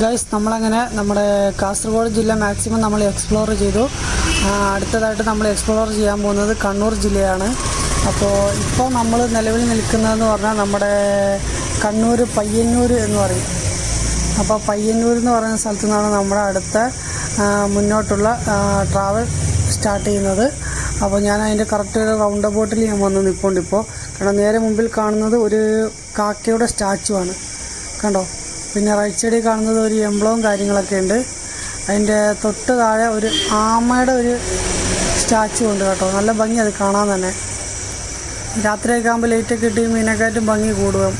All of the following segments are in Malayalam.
ഗൈസ് നമ്മളങ്ങനെ നമ്മുടെ കാസർഗോഡ് ജില്ല മാക്സിമം നമ്മൾ എക്സ്പ്ലോർ ചെയ്തു. അടുത്തതായിട്ട് നമ്മൾ എക്സ്പ്ലോർ ചെയ്യാൻ പോകുന്നത് കണ്ണൂർ ജില്ലയാണ്. അപ്പോൾ ഇപ്പോൾ നമ്മൾ നിലവിൽ നിൽക്കുന്നതെന്ന് പറഞ്ഞാൽ നമ്മുടെ കണ്ണൂർ പയ്യന്നൂർ എന്ന് പറയും. അപ്പോൾ പയ്യന്നൂർ എന്ന് പറയുന്ന സ്ഥലത്തു നിന്നാണ് നമ്മുടെ അടുത്ത മുന്നോട്ടുള്ള ട്രാവൽ സ്റ്റാർട്ട് ചെയ്യുന്നത്. അപ്പോൾ ഞാൻ അതിന്റെ കറക്റ്റ് ഒരു റൗണ്ട് അബൌട്ടിൽ ഞാൻ വന്ന് നിൽപ്പുണ്ട് ഇപ്പോൾ കാരണം നേരെ മുമ്പിൽ കാണുന്നത് ഒരു കാക്കയുടെ സ്റ്റാച്ചു ആണ്. കണ്ടോ? പിന്നെ റൈറ്റ് സൈഡിൽ കാണുന്നത് ഒരു എംബ്ലവും കാര്യങ്ങളൊക്കെ ഉണ്ട്. അതിന്റെ തൊട്ട് താഴെ ഒരു ആമയുടെ ഒരു സ്റ്റാച്ചു ഉണ്ട് കേട്ടോ. നല്ല ഭംഗി അത് കാണാൻ തന്നെ. രാത്രിയൊക്കെ ആകുമ്പോൾ ലൈറ്റൊക്കെ ഇട്ട് മീനക്കാറ്റും ഭംഗി കൂടും.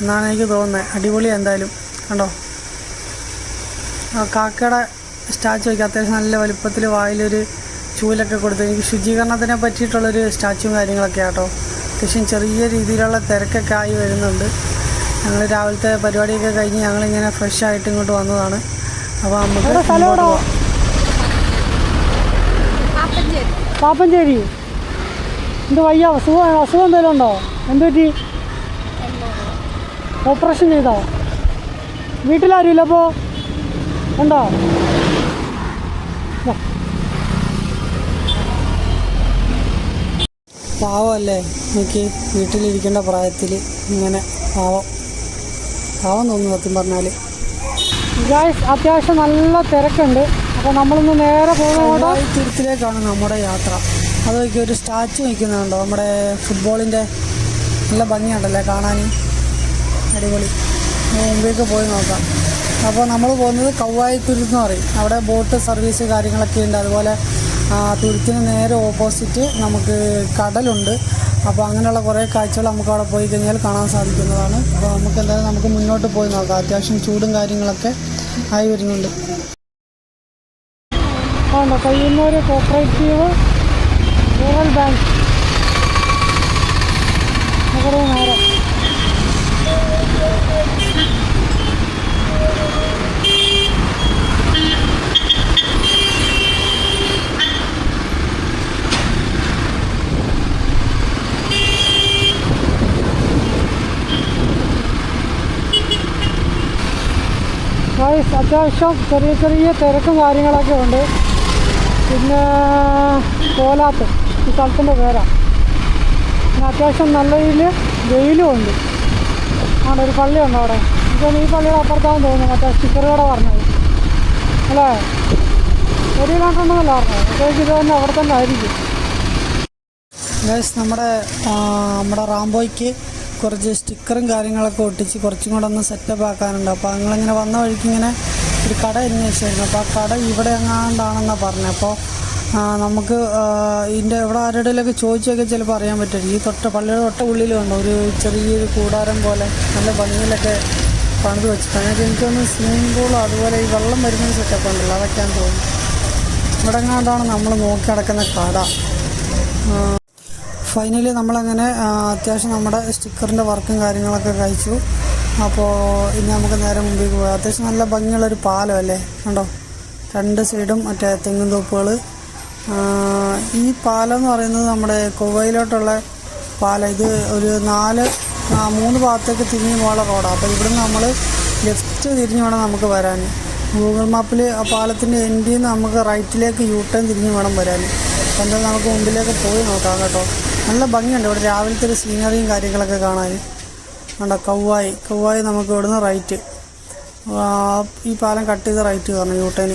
എന്നാണ് എനിക്ക് തോന്നുന്നത്. അടിപൊളി എന്തായാലും. കണ്ടോ? കാക്കയുടെ സ്റ്റാച്ചു ഒക്കെ അത്യാവശ്യം നല്ല വലുപ്പത്തിൽ വായിലൊരു ചൂലൊക്കെ കൊടുത്ത് എനിക്ക് ശുചീകരണത്തിനെ പറ്റിയിട്ടുള്ളൊരു സ്റ്റാച്ചും കാര്യങ്ങളൊക്കെ ആട്ടോ. അത്യാവശ്യം ചെറിയ രീതിയിലുള്ള തിരക്കൊക്കെ ആയി വരുന്നുണ്ട്. ഞങ്ങൾ രാവിലത്തെ പരിപാടിയൊക്കെ കഴിഞ്ഞ് ഞങ്ങളിങ്ങനെ ഫ്രഷ് ആയിട്ട് ഇങ്ങോട്ട് വന്നതാണ്. അപ്പോൾ നമുക്ക്. പാപ്പഞ്ചേരി. എന്ത് വയ്യ? അസുഖം അസുഖം എന്തെങ്കിലും ഉണ്ടോ? എന്ത് പറ്റി? ഓപ്പറേഷൻ ചെയ്തോ? വീട്ടിലാരുമില്ല അപ്പോൾ ഉണ്ടോ? പാവമല്ലേ എനിക്ക് വീട്ടിലിരിക്കേണ്ട പ്രായത്തിൽ ഇങ്ങനെ പാവം. പാവം തോന്നുന്നു സത്യം പറഞ്ഞാൽ ഗായ്സ് അത്യാവശ്യം നല്ല തിരക്കുണ്ട്. അപ്പോൾ നമ്മളിന്ന് നേരെ പോകുന്നത് തുരുത്തിലേക്കാണ് നമ്മുടെ യാത്ര. അത് ഒരു സ്റ്റാച്ചു നിൽക്കുന്നുണ്ടോ? നമ്മുടെ ഫുട്ബോളിന്റെ നല്ല ഭംഗിയുണ്ടല്ലേ കാണാൻ അടിപൊളി. മുമ്പേക്ക് മുമ്പിലേക്ക് പോയി നോക്കാം. അപ്പോൾ നമ്മൾ പോകുന്നത് കവായി തുരുത്ത് എന്ന് പറയും. അവിടെ ബോട്ട് സർവീസ് കാര്യങ്ങളൊക്കെ ഉണ്ട്. അതുപോലെ തുരുത്തിന് നേരെ ഓപ്പോസിറ്റ് നമുക്ക് കടലുണ്ട്. അപ്പോൾ അങ്ങനെയുള്ള കുറേ കാഴ്ചകൾ നമുക്ക് അവിടെ പോയി കഴിഞ്ഞാൽ കാണാൻ സാധിക്കുന്നതാണ്. അപ്പോൾ നമുക്ക് എന്തായാലും നമുക്ക് മുന്നോട്ട് പോയി നോക്കാം. അത്യാവശ്യം ചൂടും കാര്യങ്ങളൊക്കെ ആയി വരുന്നുണ്ട്. ആണോ? കയ്യുന്നൂർ കോപ്പറേറ്റീവ് റൂറൽ ബാങ്ക് നേരെ ഗായ്സ് അത്യാവശ്യം ചെറിയ ചെറിയ തിരക്കും കാര്യങ്ങളൊക്കെ ഉണ്ട്. പിന്നെ കോലാത്ത് ഈ സ്ഥലത്തിന്റെ പേരാണ് പിന്നെ അത്യാവശ്യം നല്ല രീതിയിൽ വെയിലും ഉണ്ട്. അവിടെ ഒരു പള്ളിയുണ്ട് അവിടെ? ഇപ്പം ഈ പള്ളിയുടെ അപ്പുറത്താണെന്ന് തോന്നുന്നു മറ്റേ സ്റ്റിക്കറുകൂടെ പറഞ്ഞത്. അല്ലേ? ഒരു കിലോമീറ്റർ പറഞ്ഞത്. അപ്പോഴേക്ക് ഇത് തന്നെ അവിടെ തന്നെ ആയിരിക്കും. ഗേസ് നമ്മുടെ നമ്മുടെ റാംബോയ്ക്ക് കുറച്ച് സ്റ്റിക്കറും കാര്യങ്ങളൊക്കെ ഒട്ടിച്ച് കുറച്ചും കൂടെ ഒന്ന് സെറ്റപ്പ് ആക്കാനുണ്ട്. അപ്പോൾ ഞങ്ങളിങ്ങനെ വന്ന വഴിക്ക് ഒരു കട അന്വേഷിച്ചായിരുന്നു അപ്പോൾ ആ കട ഇവിടെ എങ്ങാണ്ടാണെന്നാണ് പറഞ്ഞത് അപ്പോൾ നമുക്ക് ഇതിന്റെ ഇവിടെ ആരുടെയിലൊക്കെ ചോദിച്ചൊക്കെ ചിലപ്പോൾ അറിയാൻ പറ്റും. ഈ തൊട്ട പള്ളിയുടെ തൊട്ട ഉള്ളിൽ കണ്ടോ? ഒരു ചെറിയൊരു കൂടാരം പോലെ നല്ല ഭംഗിയിലൊക്കെ പണിത് വെച്ചിട്ടുണ്ട്. അതിനകത്ത് എനിക്ക് തോന്നുന്നു സ്വിമ്മിംഗ് പൂളും അതുപോലെ ഈ വെള്ളം വരുന്ന സെറ്റപ്പ് ഉണ്ടല്ലോ. അതൊക്കെയാണെന്ന് തോന്നുന്നു. ഇവിടെ എങ്ങാണ്ടാണ് നമ്മൾ നോക്കി നടക്കുന്ന കട? ഫൈനലി നമ്മളങ്ങനെ അത്യാവശ്യം നമ്മുടെ സ്റ്റിക്കറിന്റെ വർക്കും കാര്യങ്ങളൊക്കെ കഴിച്ചു. അപ്പോൾ ഇനി നമുക്ക് നേരെ മുമ്പിലേക്ക് പോകാം. അത്യാവശ്യം നല്ല ഭംഗിയുള്ളൊരു പാലം അല്ലേ കണ്ടോ? രണ്ട് സൈഡും മറ്റേ തെങ്ങും തോപ്പുകൾ. ഈ പാലം എന്ന് പറയുന്നത് നമ്മുടെ കൊവയിലോട്ടുള്ള പാലം. ഇത് ഒരു നാല് മൂന്ന് ഭാഗത്തേക്ക് തിരിഞ്ഞു പോകാനുള്ള റോഡാണ് അപ്പോൾ ഇവിടുന്ന് നമ്മൾ ലെഫ്റ്റ് തിരിഞ്ഞു വേണം നമുക്ക് വരാൻ ഗൂഗിൾ മാപ്പിൽ ആ പാലത്തിന്റെ എൻഡിൽ നിന്ന് നമുക്ക് റൈറ്റിലേക്ക് യൂ ടേൺ തിരിഞ്ഞു വേണം വരാൻ അപ്പോൾ എന്തായാലും നമുക്ക് മുമ്പിലേക്ക് പോയി നോക്കാം കേട്ടോ. നല്ല ഭംഗിയുണ്ട്. ഇവിടെ രാവിലത്തെ ഒരു സീനറിയും കാര്യങ്ങളൊക്കെ കാണാൻ കണ്ടോ കവ്വായി കവ്വായി നമുക്ക് ഇവിടുന്ന് റൈറ്റ് ഈ പാലം കട്ട് ചെയ്ത് റൈറ്റ് കയറണം യൂ ടേൺ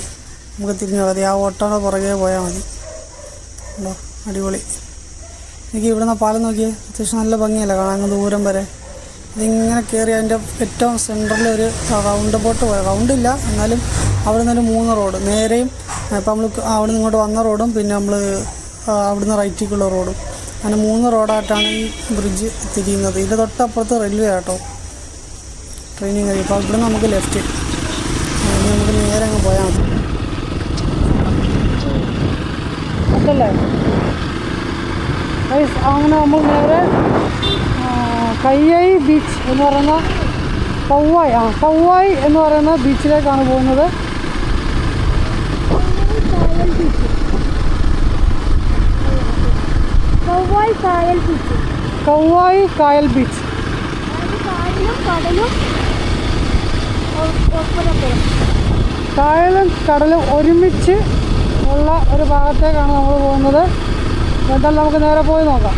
നമുക്ക് തിരിഞ്ഞു മതി ആ ഓട്ടോയുടെ പുറകെ പോയാൽ മതി. ഉണ്ടോ? അടിപൊളി. എനിക്ക് ഇവിടുന്ന് പാലം നോക്കിയേ അത്യാവശ്യം നല്ല ഭംഗിയല്ല കാണാൻ അങ്ങ് ദൂരം വരെ. ഇതിങ്ങനെ കയറി അതിന്റെ ഏറ്റവും സെന്ററിൽ ഒരു റൗണ്ട് ബോട്ട് പോയ റൗണ്ടില്ല എന്നാലും അവിടെ നിന്നൊരു മൂന്ന് റോഡ് നേരെയും ഇപ്പം നമ്മൾ അവിടെ നിന്ന് ഇങ്ങോട്ട് വന്ന റോഡും പിന്നെ നമ്മൾ അവിടുന്ന് റൈറ്റിക്കുള്ള റോഡും അങ്ങനെ മൂന്ന് റോഡായിട്ടാണ് ഈ ബ്രിഡ്ജ് തിരിയുന്നത്. ഇത് തൊട്ടപ്പുറത്ത് റെയിൽവേ ആട്ടോ. ട്രെയിനിങ് കഴിയും അപ്പോൾ ഇവിടെ നമുക്ക് ലെഫ്റ്റ് നമുക്ക് നേരെ അങ്ങ് പോയാൽ മതി. അല്ലേ? അങ്ങനെ നമ്മൾ നേരെ കയ്യായി ബീച്ച് എന്ന് പറയുന്ന പൗവായ് ആ പൗവായ് എന്ന് പറയുന്ന ബീച്ചിലേക്കാണ് പോകുന്നത്. കൗവായി കായൽ ബീച്ച്. കൗവായി കായൽ ബീച്ച്. കായലും കടലും കായലും കടലും ഒരുമിച്ച് ഉള്ള ഒരു ഭാഗത്തേക്കാണ് നമ്മൾ പോകുന്നത്. എന്തായാലും നമുക്ക് നേരെ പോയി നോക്കാം.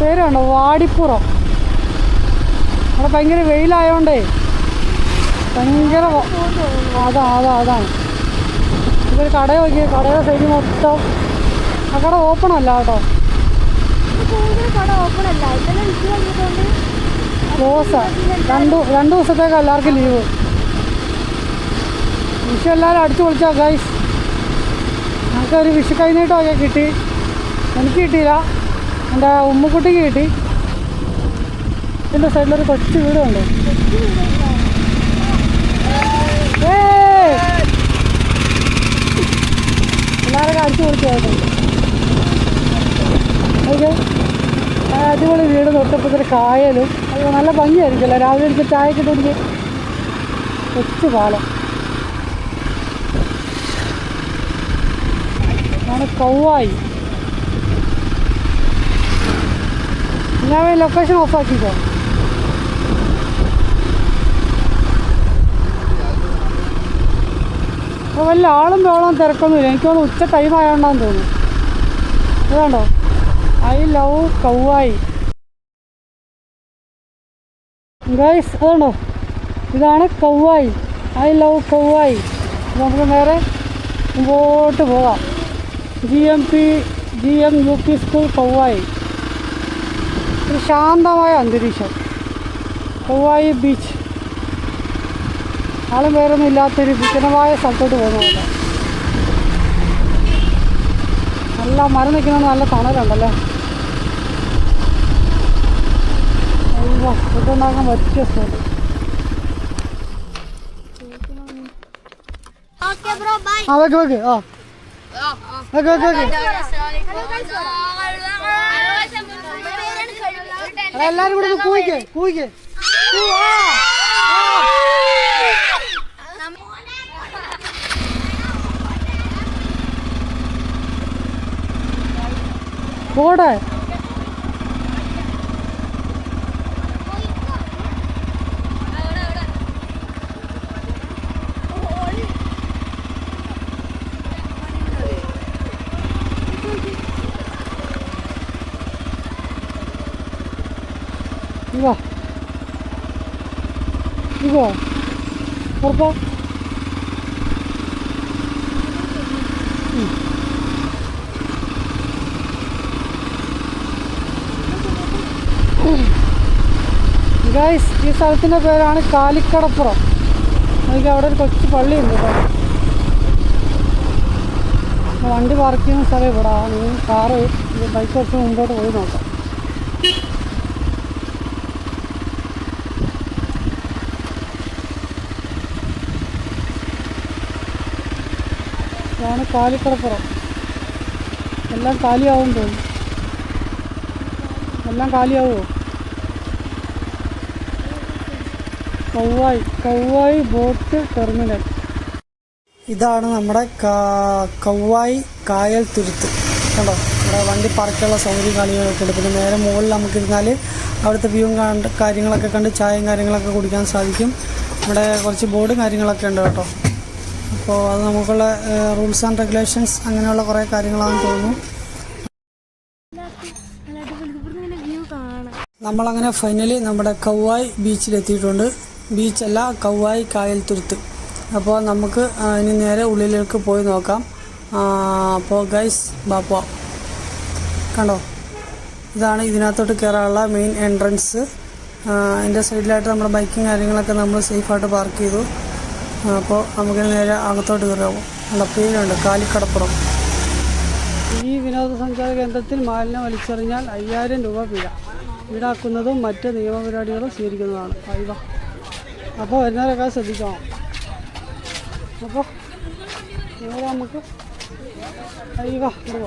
പേരാണ്? വാടിപ്പുറം. അവിടെ ഭയങ്കര വെയിലായോണ്ടേ. ഭയങ്കര അതാ അതാ അതാണ്. ഇതൊരു കട നോക്കി കടയുടെ സൈഡ് മൊത്തം ആ കട ഓപ്പൺ അല്ല. കേട്ടോ രണ്ടു രണ്ടു ക്ലോസ് ദിവസത്തേക്ക് എല്ലാവർക്കും ലീവ് വിഷു എല്ലാവരും അടിച്ചു പൊളിച്ചാ ഗൈസ് ഞങ്ങൾക്ക് ഒരു വിഷു കൈനീട്ടമൊക്കെ കിട്ടി. എനിക്ക് കിട്ടിയില്ല. എന്റെ ഉമ്മക്കുട്ടിക്ക് കിട്ടി. ഇതിന്റെ സൈഡിലൊരു കൊച്ചു വീടുണ്ട്. എല്ലാവരും അടിച്ചു പൊളിച്ചു കേട്ടോ ഓക്കെ അടിപൊളി വീട് തൊട്ടപ്പത്തിൽ കായലും. അത് നല്ല ഭംഗിയായിരിക്കുമല്ലോ. രാവിലെ എടുത്ത് ചായ കുടിച്ച് കൊച്ചു പാലം. ആണ് കൗവായി. ഞാൻ ലൊക്കേഷൻ ഓഫാക്കിക്കോ അപ്പോൾ വല്ല ആളും വേളം തിരക്കൊന്നുമില്ല. എനിക്കൊന്ന് ഉച്ച ടൈം ആയോണ്ടാന്ന് തോന്നുന്നു. ഇതുണ്ടോ ഐ ലവ് കൗവായി. ഗൈസ് അതുണ്ടോ ഇതാണ് കൗവായി. I love Kavvayi. നമുക്ക് നേരെ മുമ്പോട്ട് പോകാം. G M P G M U P school Kavvayi. ഒരു ശാന്തമായ അന്തരീക്ഷം. കൗവായി ബീച്ച് ആളും വേറൊന്നും ഇല്ലാത്തൊരു വിജനമായ സ്ഥലത്തോട്ട് പോകുന്നുണ്ട് നല്ല മരം നിൽക്കുന്ന നല്ല തണലുണ്ടല്ലേ? അയ്യോ ഫുഡ് ഉണ്ടാക്കാൻ പറ്റിയ സ്ഥലം. ആ വെക്ക് വെക്ക് ആ. വെക്ക് വെക്ക് വെക്ക്. എടാ, എല്ലാരും കൂടി കൂയിക്കേ കൂയിക്ക് കൂ, ആ, ആ. പോടെ. ഇങ്ങോ ഇങ്ങോ ഉറപ്പാ? ഗൈസ് ഈ സ്ഥലത്തിന്റെ പേരാണ് കാലിക്കടപ്പുറം. എനിക്ക് അവിടെ ഒരു കൊച്ചു പള്ളിയുണ്ട് കേട്ടോ. വണ്ടി പാർക്ക് ചെയ്യുന്ന സ്ഥലം ഇവിടെ. നിങ്ങൾ കാറ് ബൈക്ക് കുറച്ച് മുമ്പോട്ട് പോയി നോക്കാം. ഇതാണ് കാലിക്കടപ്പുറം. എല്ലാം കാലിയാവും തോന്നുന്നു. എല്ലാം കാലിയാവുമോ? കൗവായി കൗവായി ബോട്ട് ടെർമിനൽ ഇതാണ് നമ്മുടെ കൗവായി കായൽ തുരുത്ത്. കണ്ടോ? ഇവിടെ വണ്ടി പറക്കുള്ള സൗകര്യം കാര്യങ്ങളൊക്കെ ഉണ്ട്. പിന്നെ നേരെ മുകളിൽ നമുക്കിരുന്നാൽ അവിടുത്തെ വ്യൂവും കണ്ട് കാര്യങ്ങളൊക്കെ കണ്ട് ചായയും കാര്യങ്ങളൊക്കെ കുടിക്കാൻ സാധിക്കും. ഇവിടെ കുറച്ച് ബോർഡും കാര്യങ്ങളൊക്കെ ഉണ്ട് കേട്ടോ. അപ്പോൾ അത് നമുക്കുള്ള റൂൾസ് ആൻഡ് റെഗുലേഷൻസ് അങ്ങനെയുള്ള കുറേ കാര്യങ്ങളാണെന്ന് തോന്നുന്നു. നമ്മളങ്ങനെ ഫൈനലി നമ്മുടെ കൗവായ് ബീച്ചിലെത്തിയിട്ടുണ്ട് ബീച്ചല്ല കൗവായി കായൽ തുരുത്ത്. അപ്പോൾ നമുക്ക് ഇനി നേരെ ഉള്ളിലേക്ക് പോയി നോക്കാം. അപ്പോൾ ഗൈസ് ബാപ്പ കണ്ടോ? ഇതാണ് ഇതിനകത്തോട്ട് കയറാനുള്ള മെയിൻ എൻട്രൻസ് അതിന്റെ സൈഡിലായിട്ട് നമ്മുടെ ബൈക്കും കാര്യങ്ങളൊക്കെ നമ്മൾ സേഫായിട്ട് പാർക്ക് ചെയ്തു. അപ്പോൾ നമുക്ക് നേരെ അകത്തോട്ട് കയറാവും നല്ല പേരുണ്ട് കാലിക്കടപ്പുറം. ഈ വിനോദസഞ്ചാര കേന്ദ്രത്തിൽ മാലിന്യം വലിച്ചെറിഞ്ഞാൽ അയ്യായിരം രൂപ പിഴ. ഈടാക്കുന്നതും മറ്റ് നിയമപരിപാടികളും സ്വീകരിക്കുന്നതാണ്. അപ്പോൾ വരുന്നവരൊക്കെ ശ്രദ്ധിക്കണം അപ്പോൾ നേരെ നമുക്ക് അയ്യോ ഇടുക.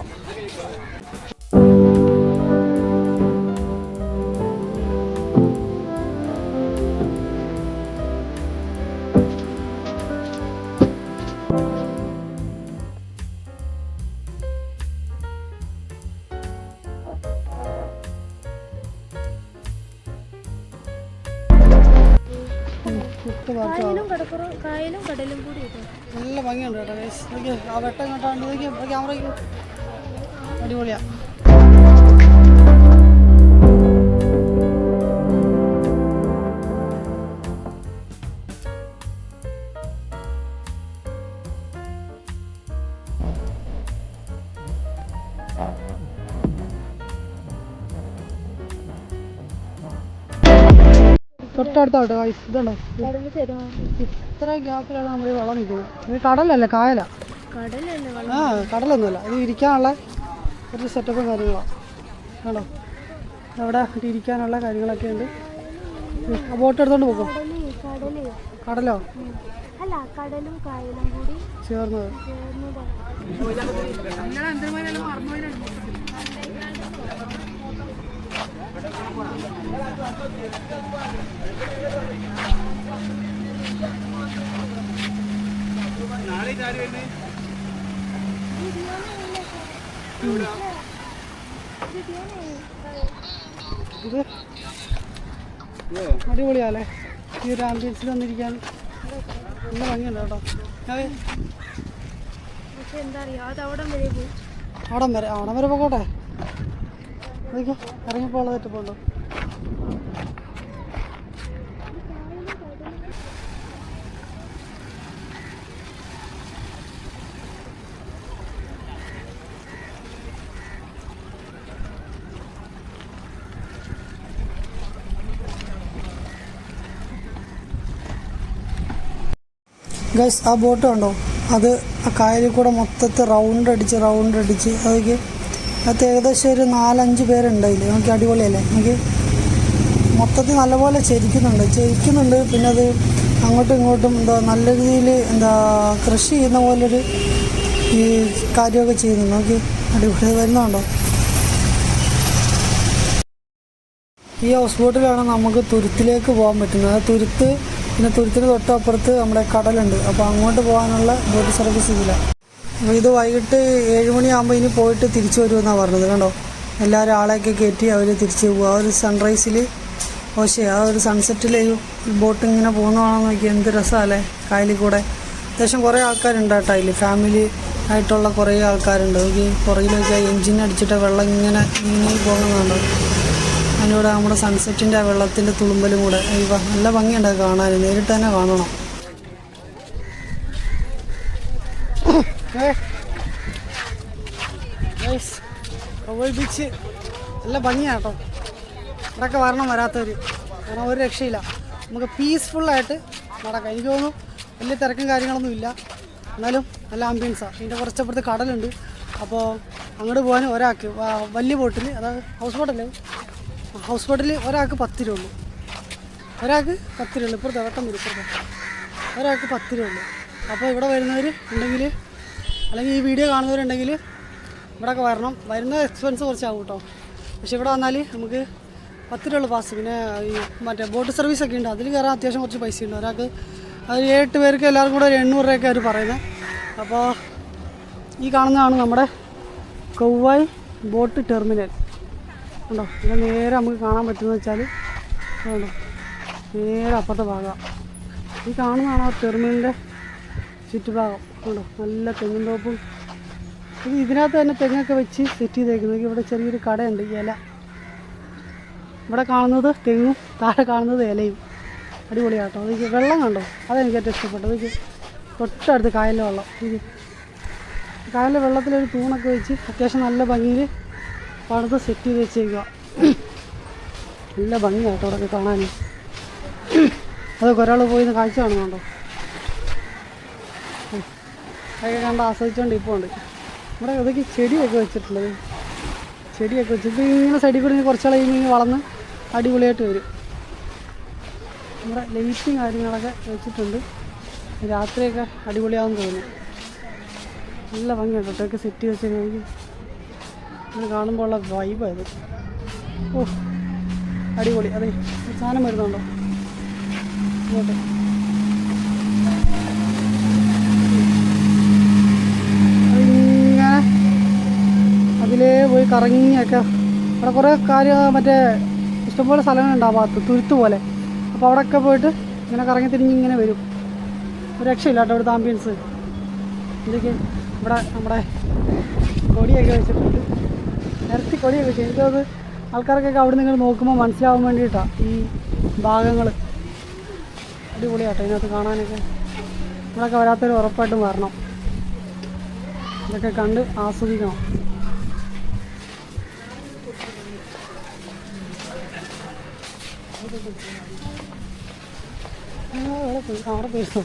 ഭംഗിയുണ്ട് കേട്ടോ ആ വെട്ടം കണ്ടാണ്ട് ക്യാമറയ്ക്ക് അടിപൊളിയാ. തൊട്ടടുത്തോട്ട് ഇതുണ്ടോ? ഇത്ര ഗ്യാപ്പിലാണ് നമ്മൾ വെള്ളം നിൽക്കുന്നത് ഇത് കടലല്ല കായല? ആ കടലൊന്നുമല്ല. ഇത് ഇരിക്കാനുള്ള ഒരു സെറ്റപ്പും കാര്യങ്ങളാണ് കണ്ടോ? അവിടെ ഇരിക്കാനുള്ള കാര്യങ്ങളൊക്കെ ഉണ്ട്. ബോട്ട് എടുത്തോണ്ട് പോകും കടൽ കടൽ? കടലോ. അല്ല കടലും കായലും കൂടി ചേർന്നത്. ഇത് അടിപൊളിയാല്ലേ? ഈ ഒരു ആംബിയൻസിൽ വന്നിരിക്കാൻ. നല്ല ഭംഗിയുണ്ട് കേട്ടോ. അതെ. അവിടം വരെ അവിടം വരെ പോകട്ടെ? അതൊക്കെ ഇറങ്ങിപ്പോളെ തെറ്റിപ്പോണ്ടോ ഗൈസ് ആ ബോട്ട് കണ്ടോ? അത് ആ കായലിൽ കൂടെ മൊത്തത്തിൽ റൗണ്ട് അടിച്ച് റൗണ്ട് അടിച്ച് അതൊക്കെ അത് ഏകദേശം ഒരു നാലഞ്ച് പേരുണ്ട് അതിൽ നമുക്ക് അടിപൊളിയല്ലേ? എനിക്ക് മൊത്തത്തിൽ നല്ലപോലെ ചെരിക്കുന്നുണ്ട് ചെരിക്കുന്നുണ്ട് പിന്നെ അത് അങ്ങോട്ടും ഇങ്ങോട്ടും എന്താ നല്ല രീതിയിൽ എന്താ കൃഷി ചെയ്യുന്ന പോലൊരു ഈ കാര്യമൊക്കെ ചെയ്യുന്നുണ്ട് നോക്കി. അടിപൊളി. വരുന്നുണ്ടോ? ഈ ഹൗസ് ബോട്ടിലാണ് നമുക്ക് തുരുത്തിലേക്ക് പോകാൻ പറ്റുന്നത്. ആ തുരുത്ത് പിന്നെ തുരുത്തിന് തൊട്ടപ്പുറത്ത് നമ്മുടെ കടലുണ്ട്. അപ്പോൾ അങ്ങോട്ട് പോകാനുള്ള ബോട്ട് സർവീസ് അപ്പോൾ ഇത് വൈകിട്ട് ഏഴുമണിയാകുമ്പോൾ ഇനി പോയിട്ട് തിരിച്ചു വരുമെന്നാണ് പറഞ്ഞത് കണ്ടോ? എല്ലാവരും ആളെയൊക്കെ കയറ്റി അവർ തിരിച്ചു പോകും. ആ ഒരു സൺറൈസിൽ ഓശേ ആ ഒരു സൺസെറ്റിൽ ബോട്ട് ഇങ്ങനെ പോകുന്നതാണെന്ന് നോക്കി എന്ത് രസമല്ലേ കായലിൽ കൂടെ. അത്യാവശ്യം കുറേ ആൾക്കാരുണ്ട് കേട്ടോ അതിൽ ഫാമിലി ആയിട്ടുള്ള കുറേ ആൾക്കാരുണ്ട്. നോക്കി പുറകിലൊക്കെ എൻജിൻ അടിച്ചിട്ട് വെള്ളം ഇങ്ങനെ നീങ്ങി പോകുന്നതാണ് അതിനോട് നമ്മുടെ സൺസെറ്റിന്റെ ആ വെള്ളത്തിന്റെ തുളുമ്പലും കൂടെ. നല്ല ഭംഗിയുണ്ട് കാണാൻ. നേരിട്ട് തന്നെ കാണണം. കവൾ ബീച്ച് നല്ല ഭംഗിയാണ് കേട്ടോ ഇവിടെയൊക്കെ വരണം വരാത്തവർ കാരണം ഒരു രക്ഷയില്ല. നമുക്ക് പീസ്ഫുള്ളായിട്ട് നടക്കാം. എനിക്ക് തോന്നുന്നു വലിയ തിരക്കും കാര്യങ്ങളൊന്നും ഇല്ല. എന്നാലും നല്ല ആംബിയൻസാണ് ഇതിന്റെ കുറച്ചപ്പുറത്ത് കടലുണ്ട്. അപ്പോൾ അങ്ങോട്ട് പോകാൻ ഒരാൾക്ക് വലിയ ബോട്ടിൽ അതായത് ഹൗസ് ബോട്ടല്ലേ ഹൗസ് ബോട്ടിൽ ഒരാൾക്ക് പത്ത് രൂപ ഉള്ളൂ ഒരാൾക്ക് പത്ത് രൂപ ഉള്ളൂ ഇപ്പുറത്തെ വട്ടം വരും ഇപ്പുറത്തെ. ഒരാൾക്ക് പത്ത് രൂപ ഉള്ളൂ അപ്പോൾ ഇവിടെ വരുന്നവർ ഉണ്ടെങ്കിൽ അല്ലെങ്കിൽ ഈ വീഡിയോ കാണുന്നവരുണ്ടെങ്കിൽ ഇവിടെയൊക്കെ വരണം. വരുന്ന എക്സ്പെൻസ് കുറച്ചാകും കേട്ടോ. പക്ഷെ ഇവിടെ വന്നാൽ നമുക്ക് പത്ത് രൂപ പാസ് പിന്നെ ഈ മറ്റേ ബോട്ട് സർവീസ് ഒക്കെ ഉണ്ട്. അതിൽ കയറാൻ അത്യാവശ്യം കുറച്ച് പൈസ ഉണ്ട്. ഒരാൾക്ക് അത് ഏട്ട് പേർക്ക് എല്ലാവർക്കും കൂടെ ഒരു എണ്ണൂറ് രൂപയൊക്കെ അവർ പറയുന്നത്. അപ്പോൾ ഈ കാണുന്നതാണ് നമ്മുടെ കൊവ്വായി ബോട്ട് ടെർമിനൽ ഉണ്ടോ ഇത് നേരെ നമുക്ക് കാണാൻ പറ്റുന്നത് വെച്ചാൽ നേരെ അപ്പുറത്തെ ഭാഗമാണ് ഈ കാണുന്നതാണ് ആ ടെർമിനലിന്റെ ചുറ്റുഭാഗം ഉണ്ടോ? നല്ല തെങ്ങും തോപ്പും. ഇത് ഇതിനകത്ത് തന്നെ തെങ്ങൊക്കെ വെച്ച് സെറ്റ് ചെയ്തേക്കുന്നത് ഇവിടെ ചെറിയൊരു കടയുണ്ട് ഇല. ഇവിടെ കാണുന്നത് തെങ്ങും താഴെ കാണുന്നത് ഇലയും. അടിപൊളിയാട്ടോ. അതെനിക്ക് വെള്ളം കണ്ടോ? അതെനിക്ക് ഏറ്റവും ഇഷ്ടപ്പെട്ടത്. എനിക്ക് തൊട്ടടുത്ത് കായലിലെ വെള്ളം. ഇത് കായലിലെ വെള്ളത്തിലൊരു തൂണൊക്കെ വെച്ച് അത്യാവശ്യം നല്ല ഭംഗിയിൽ പണിത് സെറ്റ് ചെയ്ത് വെച്ചേക്കുക നല്ല ഭംഗിയാട്ടോ അവിടെ കാണാൻ. അതൊക്കെ ഒരാൾ പോയിന്ന് കാഴ്ച കാണുന്നുണ്ടോ. അതൊക്കെ കണ്ട് ആസ്വദിച്ചുകൊണ്ട് ഇപ്പോൾ ഉണ്ട് ഇവിടെ ഇതൊക്കെ ചെടിയൊക്കെ വെച്ചിട്ടുള്ളത്. ചെടിയൊക്കെ വെച്ചിട്ട് ഇങ്ങനെ സൈഡിൽ കൂടി കുറച്ച് കുറച്ചാൾ ഇങ്ങനെ വളർന്ന് അടിപൊളിയായിട്ട് വരും. നമ്മുടെ ലൈറ്റും കാര്യങ്ങളൊക്കെ വെച്ചിട്ടുണ്ട്. രാത്രിയൊക്കെ അടിപൊളിയാവും തോന്നുന്നു. നല്ല ഭംഗിയുണ്ട് ഒക്കെ സെറ്റ് വെച്ച് കഴിഞ്ഞാൽ കാണുമ്പോൾ ഉള്ള വൈബായത് ഓ അടിപൊളി. അതെ സാധനം വരുന്നുണ്ടോ? ഇങ്ങോട്ട്. അതിലേ പോയി കറങ്ങിയൊക്കെ. അവിടെ കുറേ കാര്യം മറ്റേ ഇഷ്ടംപോലെ സ്ഥലങ്ങളുണ്ട് ആ ഭാഗത്ത് തുരുത്ത് പോലെ. അപ്പോൾ അവിടെയൊക്കെ പോയിട്ട് ഇങ്ങനെ കറങ്ങി തിരിഞ്ഞ് ഇങ്ങനെ വരും. രക്ഷയില്ല കേട്ടോ ഇവിടുത്തെ ആംബിയൻസ് എന്തൊക്കെ ഇവിടെ നമ്മുടെ കൊടിയൊക്കെ വെച്ചിട്ടുണ്ട്. നിരത്തി കൊടിയൊക്കെ വെച്ചു. എനിക്കത് ആൾക്കാർക്കൊക്കെ അവിടെ നിങ്ങൾ നോക്കുമ്പോൾ മനസ്സിലാവാൻ വേണ്ടിയിട്ടാണ് ഈ ഭാഗങ്ങൾ അടിപൊളിയാട്ടോ ഇതിനകത്ത് കാണാനൊക്കെ. നമ്മളൊക്കെ വരാത്തവർ ഉറപ്പായിട്ടും വരണം. ഇതൊക്കെ കണ്ട് ആസ്വദിക്കണം. അവിടെ പോയി അവിടെ പോയിരുന്നോ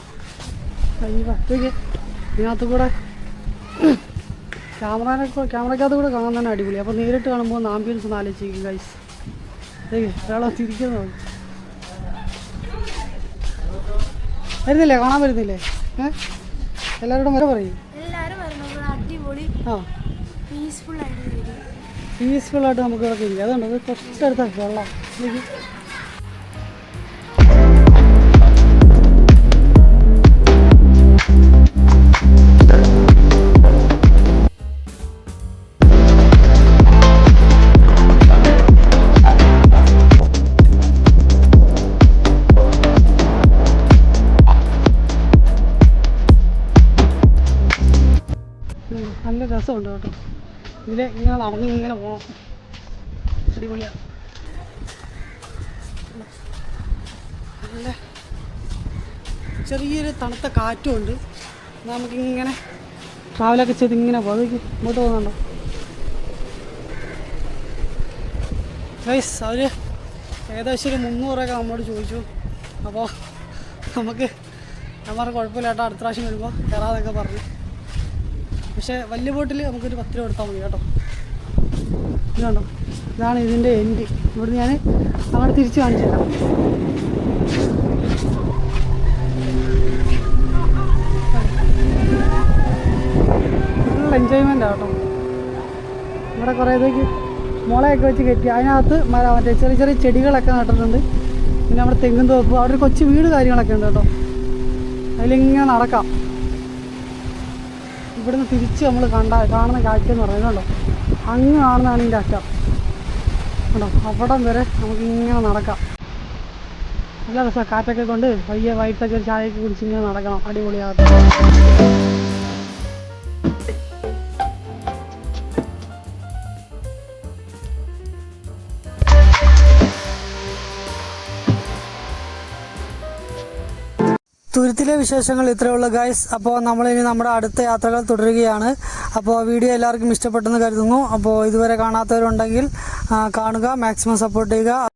അയ്യോ ഇതിനകത്ത് കൂടെ ക്യാമറനെ ക്യാമറയ്ക്കകത്ത് കൂടെ കാണാൻ തന്നെ അടിപൊളി അപ്പോൾ നേരിട്ട് കാണുമ്പോൾ ആംബിയൻസ് ഒന്ന് ആലോചിക്കും ഗൈസ് ഒരാളെ തിരിക്കുന്നു വരുന്നില്ലേ കാണാൻ വരുന്നില്ലേ ഏഹ് എല്ലാവരോടും വരെ പറയും ആ പീസ്ഫുൾ ആയിട്ട് നമുക്ക് ഇവിടെ ഇരിക്കാം അതുകൊണ്ട് അത് തൊട്ടടുത്ത വെള്ളം. രസമുണ്ട് കേട്ടോ. ഇതിലെ ഇങ്ങനെ നടന്ന് ഇങ്ങനെ പോകണം അടിപൊളിയാണ് നല്ല ചെറിയൊരു തണുത്ത കാറ്റും ഉണ്ട് നമുക്കിങ്ങനെ ട്രാവലൊക്കെ ചെയ്ത് ഇങ്ങനെ പോകും അതൊക്കെ ഇങ്ങോട്ട് പോകുന്നുണ്ടോ? ഗൈസ് അവർ ഏകദേശം ഒരു മുന്നൂറൊക്കെ നമ്മളോട് ചോദിച്ചു. അപ്പോൾ നമുക്ക് നമ്മുടെ കുഴപ്പമില്ല കേട്ടോ അടുത്ത പ്രാവശ്യം വരുമ്പോൾ കയറാതൊക്കെ പറഞ്ഞു. പക്ഷേ വലിയ ബോട്ടിൽ നമുക്കൊരു പത്ത് രൂപ കൊടുത്താൽ മതി കേട്ടോ. കണ്ടോ? ഇതാണ് ഇതിന്റെ എൻഡ് ഇവിടെ ഞാൻ അങ്ങോട്ട് തിരിച്ച് കാണിച്ചു തരാം. ഫുൾ എൻജോയ്മെന്റ് ആട്ടോ ഇവിടെ കുറേ ഇതൊക്കെ മുളയൊക്കെ വെച്ച് കെട്ടി. അതിനകത്ത് മറ്റേ ചെറിയ ചെറിയ ചെടികളൊക്കെ നട്ടിട്ടുണ്ട്. പിന്നെ നമ്മുടെ തെങ്ങും തോപ്പ് അവിടെ ഒരു കൊച്ചു വീട് കാര്യങ്ങളൊക്കെ ഉണ്ട് കേട്ടോ. അതിലിങ്ങനെ നടക്കാം. ഇവിടുന്ന് തിരിച്ച് നമ്മൾ കണ്ട കാണുന്ന കാഴ്ച എന്ന് പറയുന്നുണ്ടോ അങ്ങ് കാണുന്നതാണ് ഇതിന്റെ അറ്റം. കണ്ടോ? അവിടം വരെ നമുക്ക് ഇങ്ങനെ നടക്കാം. നല്ല രസമാണ് കാറ്റൊക്കെ കൊണ്ട് പയ്യെ വൈകിട്ടൊക്കെ ഒരു ചായയൊക്കെ കുടിച്ച് ഇങ്ങനെ നടക്കണം. അടിപൊളിയാകും തുരുത്തിലെ വിശേഷങ്ങൾ ഇത്രയുള്ള ഗൈസ് അപ്പോൾ നമ്മളിനി നമ്മുടെ അടുത്ത യാത്രകൾ തുടരുകയാണ്. അപ്പോൾ വീഡിയോ എല്ലാവർക്കും ഇഷ്ടപ്പെട്ടെന്ന് കരുതുന്നു. അപ്പോൾ ഇതുവരെ കാണാത്തവരുണ്ടെങ്കിൽ കാണുക മാക്സിമം സപ്പോർട്ട് ചെയ്യുക.